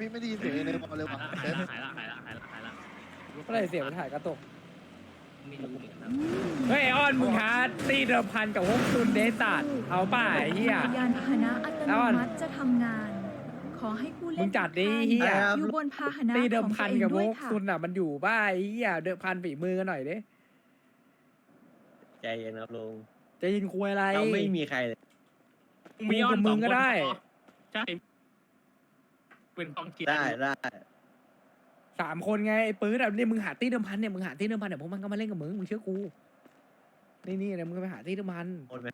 พี่ไม่ได้ยินเสียงเลยบอกเร็วหายมาละเซ็ตหายละหายละหายละหายละเมื่อไหรเสียงมันถ่ายกระตกไม่รู้เหมือนกันนะเฮ้ยไอ้อ้อนมึงหาตีเดิมพันกับฮกซุนเดสัตเอาป่ะไอ้เหี้ยยานพาหนะอัตโนมัติจะทำงาน ขอให้ผู้เล่นมึงจัดดิทุกท่านเหี้ย อยู่บนพาหนะตีเดิมของพัตัวนเองกับฮด้วยกค่ะซุนอะมันอยู่บ้าไอ้เหี้ยเดิมพันฝีมือกันหน่อยดิใจเย็นครับลุงจะยินคุยอะไรเราไม่มีใครเลยมึงกับมึงก็ได้ ใช่ เป็นกองเชียร์ได้ได้ สามคนไงไอ้ปื๊ดอะนี่มึงหาตีเดิมพันเนี่ยมึงหาตีเดิมพันเดี๋ยวพวกมันก็มาเล่นกับมึงมึงเชื่อกูนี่นี่นะมึงไปหาตีเดิมพันโอนไหม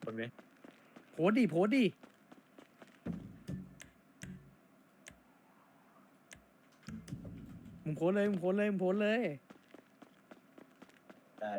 โอนไหมโพสต์ดิโพสต์ดิมึงโพสต์เลยมึงโพสต์เลยมึงโพสต์เลย ได้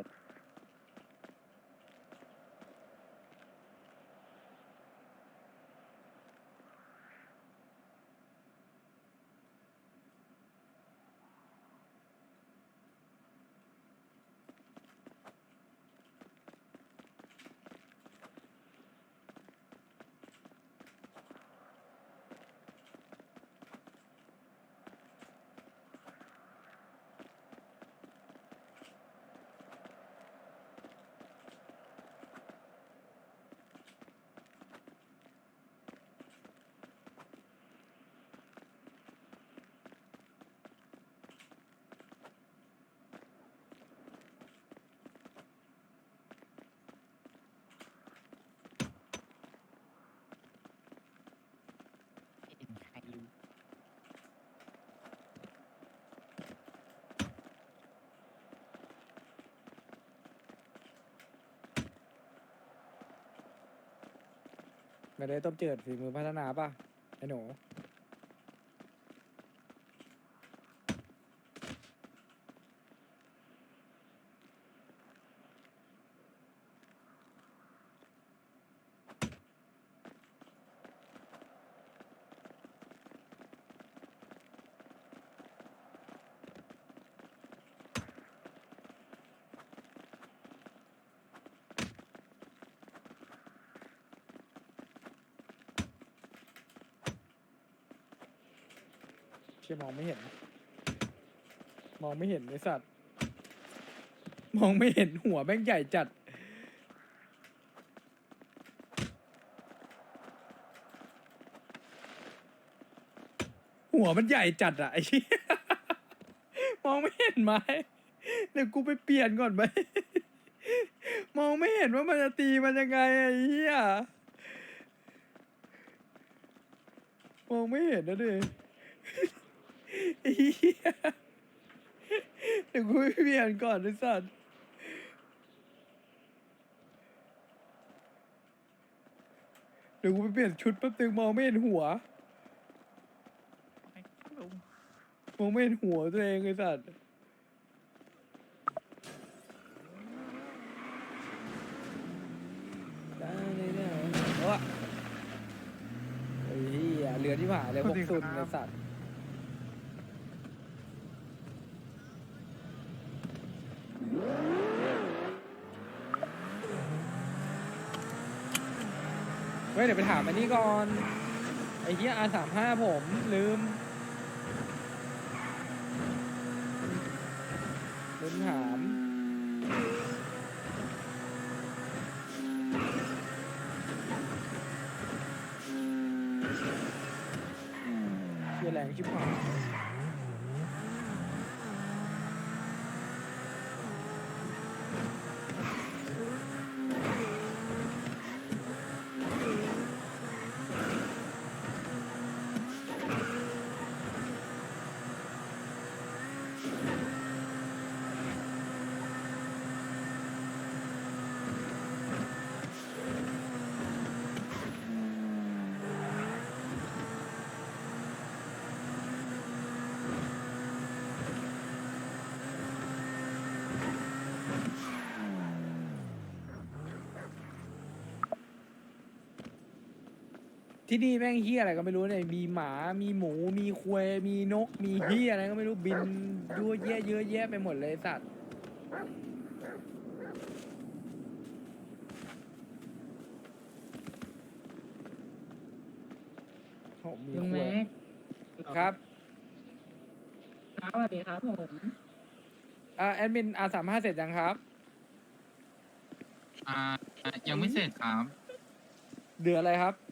ไม่ได้ต้มเจิดฝีมือพัฒนาป่ะไอ้หนู ชี่ยมองไม่เห็น มองไม่เห็นไอสัตว์ มองไม่เห็นหัวแม่งใหญ่จัด หัวมันใหญ่จัดอะไอ้เหี้ยมองไม่เห็นไหมเดี๋ยวกูไปเปลี่ยนก่อนไหม มองไม่เห็นว่ามันจะตีมันยังไงไอ้เหี้ย มองไม่เห็นนะดิ ไอ้เหี้ยเดี๋ยวกูไปเปลี่ยนก่อนไอ้สัตว์เดี๋ยวกูไปเปลี่ยนชุดแป๊บนึงมองไม่เห็นหัว มองไม่เห็นหัวตัวเองไอ้สัตว์ได้เลยเนี่ยโอ้ไอ้เหี้ยเหลือที่ผ่าเลยหกซุนไอ้สัตว์ ฮ้ยเดี๋ยวไปถามอันนี้ก่อน ไอ้เหี้ยอาสามห้าผมลืม ลืมถามเหี้ยแรงชิบหาย ที่นี่แม่งเฮียอะไรก็ไม่รู้เนี่ยมีหมา มีหมู มีควายมีนก มีเฮียอะไรก็ไม่รู้บินยั่วแยะเยอะแยะไปหมดเลยไอ้สัตว์ผมมีลุงคแม็วรกครับ ครับสวัสดีครับผมอ่าแอดมินอาสามห้าเสร็จยังครับ อ่ายังไม่เสร็จครับ เดืออะไรครับ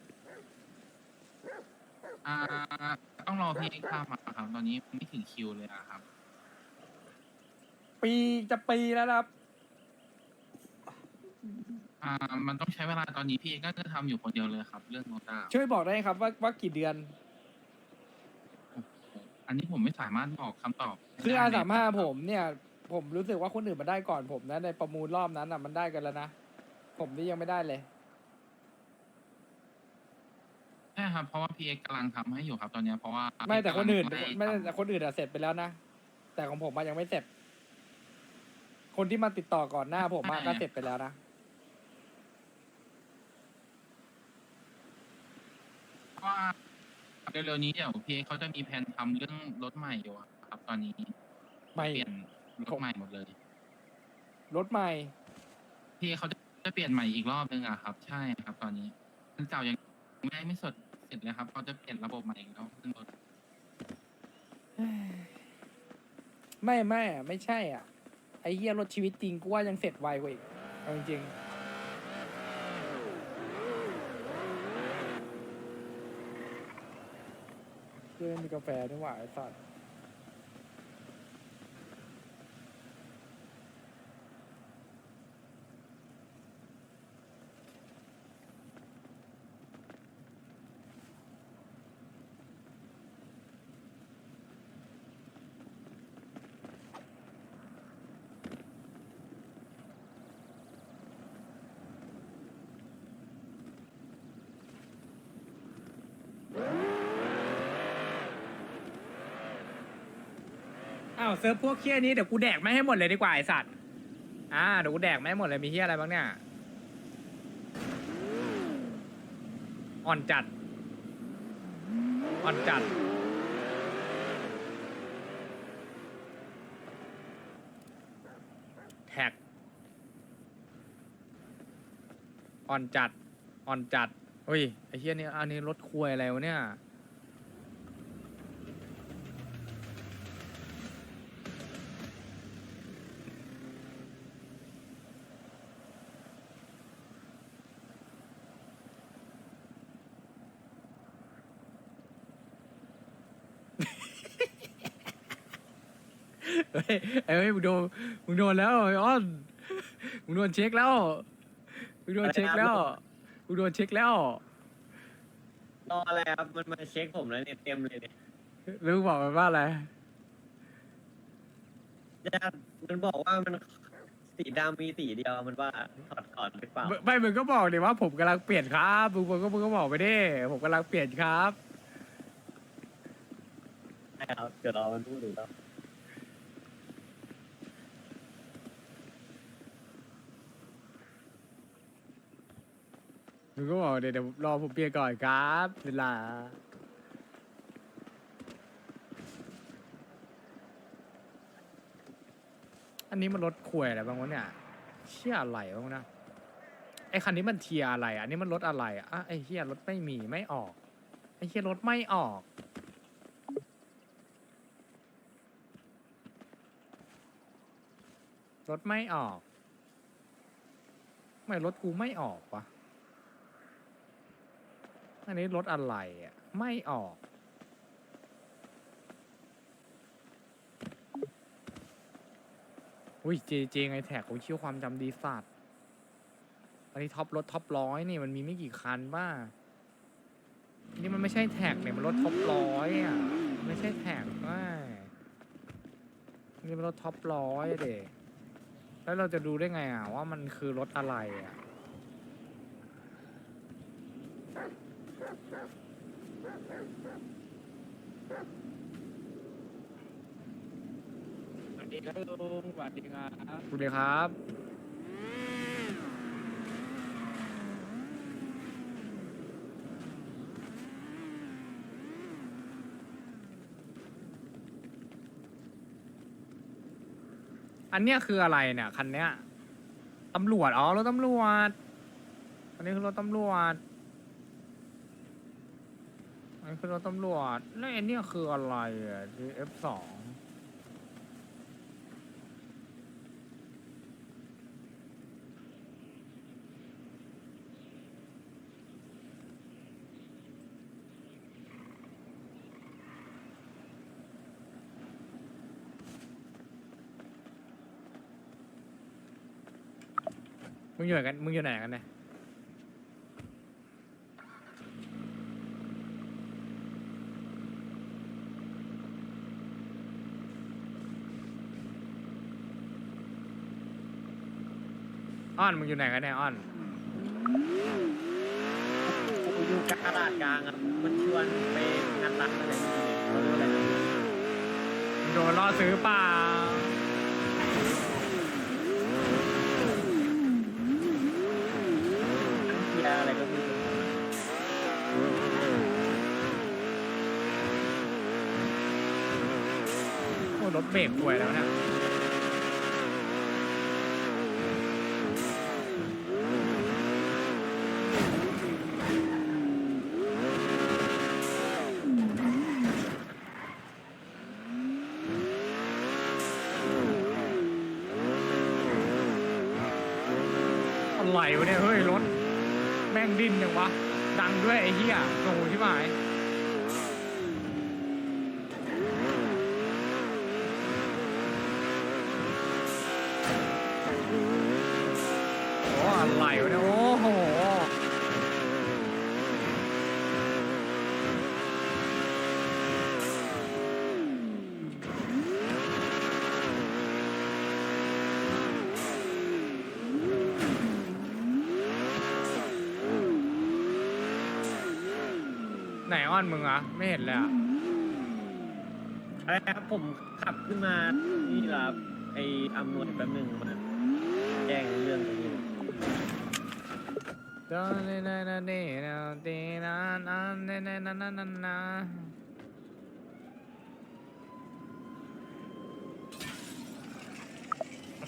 อ่าต้องรอพี่เอกข้ามมาครับ ตอนนี้ไม่ถึงคิวเลยอะครับ ปีจะปีแล้วนะครับ อ่า มันต้องใช้เวลาตอนนี้พี่เอกก็จะทำอยู่คนเดียวเลยครับ เรื่องโนต้าช่วยบอกได้ไหมครับว่าว่ากี่เดือน อันนี้ผมไม่สามารถบอกคำตอบคือได้อาในสามห้าผมเนี่ย ผมรู้สึกว่าคนอื่นมาได้ก่อนผมนะในประมูลรอบนั้นอะมันได้กันแล้วนะ ผมนี่ยังไม่ได้เลย ใช่ครับเพราะว่าพี่เอกกำลังทำให้อยู่ครับตอนเนี้ยเพราะว่า ไม่แต่คนอื่นกำลังไม่ทำแต่คนอื่นอะเสร็จไปแล้วนะ แต่ของผมอะยังไม่เสร็จ คนที่มาติดต่อก่อนหน้าผมอะก็เสร็จไปแล้วนะ เพราะว่าเร็วๆนี้เดี๋ยวพี่เอกเขาจะมีแผนทำเรื่องรถใหม่อยู่อะครับ ตอนนี้ไม่ เปลี่ยนรถใหม่หมดเลยรถใหม่ พี่เอกเขาจะเปลี่ยนใหม่อีกรอบนึงอะครับ ใช่ครับ ตอนนี้อันเก่ายัง ไม่ไม่สดเสร็จเลยครับเขาจะเปลี่ยนระบบใหม่อีกแล้วซึ่งรถไม่ไม่อะไม่ใช่อะ ไอ้เหี้ยรถชีวิตจริงกูว่ายังเสร็จไวกว่าอีกเอาจริงๆเพื่อนมีกาแฟด้วยว่ะไอ้สัตว์ อ้าวเซิร์ฟพวกเคี้ยนี้เดี๋ยวกูแดกไม่ให้หมดเลยดีกว่าไอสัตว์อ่าเดี๋ยวกูแดกไม่ให้หมดเลยมีเคี้ยอะไรบ้างเนี่ยอ่อนจัดอ่อนจัด แท็กอ่อนจัดอ่อนจัดเฮ้ยไอ้เฮี้ยนี่อันนี้รถควยอะไรวะเนี่ย เฮ้ยเอ้ยมึงโดนมึงโดนแล้วไอ้ออนมึงโดนเช็คแล้วมึงโดนเช็คแล้วมึงโดนเช็คแล้วรออะไรครับ มันมาเช็คผมแล้วเนี่ยเต็มเลยเนี่ยแล้วมึงบอกมันว่าอะไรญาติมันบอกว่ามันสีดำมีสีเดียวมันว่าถอดก่อนหรือเปล่า ไม่ไม่มึงก็บอกดิว่าผมกำลังเปลี่ยนครับมึงมึงก็มึงก็บอกไปดิผมกำลังเปลี่ยนครับใช่ครับ เดี๋ยวรอมันพูดดูแล้ว มึงก็บอกเดี๋ยวเดี๋ยวรอผมเปลี่ยนก่อนครับเวลาอันนี้มันรถขวยอะไรบ้างวะเนี่ยเชี่ยอะไรบ้างวะนะไอคันนี้มันเทียอะไรอะอันนี้มันรถอะไรอะอะไอเฮียรถไม่มีไม่ออกไอเฮียรถไม่ออก รถไม่ออก ไม่รถกูไม่ออกวะ อันนี้รถอะไรอะ ไม่ออก อุ้ยเจเจไงแท็กผมเชื่อความจำดีสัตว์อันนี้ท็อปรถท็อปร้อยนี่มันมีไม่กี่คันบ้านี่มันไม่ใช่แท็กเนี่ยมันรถท็อปร้อยอะ ไม่ใช่แท็กว่านี่มันรถท็อปร้อยเด็แล้วเราจะดูได้ไงอะว่ามันคือรถอะไรอะ สวัสดีครับลุงสวัสดีครับดูเลยครับ อันเนี้ยคืออะไรเนี่ยคันเนี้ยตำรวจอ๋อรถตำรวจอันนี้คือรถตำรวจ อันนคือรถตำรวจแล้วไอ้เนี่ยคืออะไรอะ F สองมึงอยู่ไหนกัน มึงอยู่ไหนกันเนี่ย อ้อนมึงอยู่ไหนกันเนี่ยอ้อนกูอยู่กลางตลาดกลางอะมันชวนไปงานร้านอะไรนี่เขาเรียกอะไรนะมึงโดนล่อซื้อเปล่าเกียร์อะไรก็ไมีโอ้รถเบรกป่วยแล้วเนี่ย อะไรวะเนี่ยเฮ้ยรถแม่งดิ้นยังวะ ดังด้วยไอ้เหี้ยโง่ที่หมายโอ้อะไรวะเนี่ย โอ้โห ไหนอ้อนมึงอะไม่เห็นเลยอะอะไรครับผมขับขึ้นมานี่แหละครับไอ้อำนวยแป๊บหนึงมาแจ้งเรื่องตรงนี้ เดนเนเนเนเนเนเดนานาเนเนนานานานา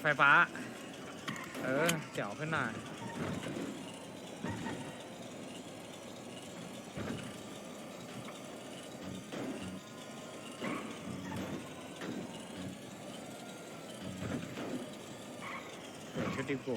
ไฟฟ้า เออเจ๋วขึ้นหน่อย ติโก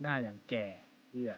หน้าอย่างแก่เหี้ย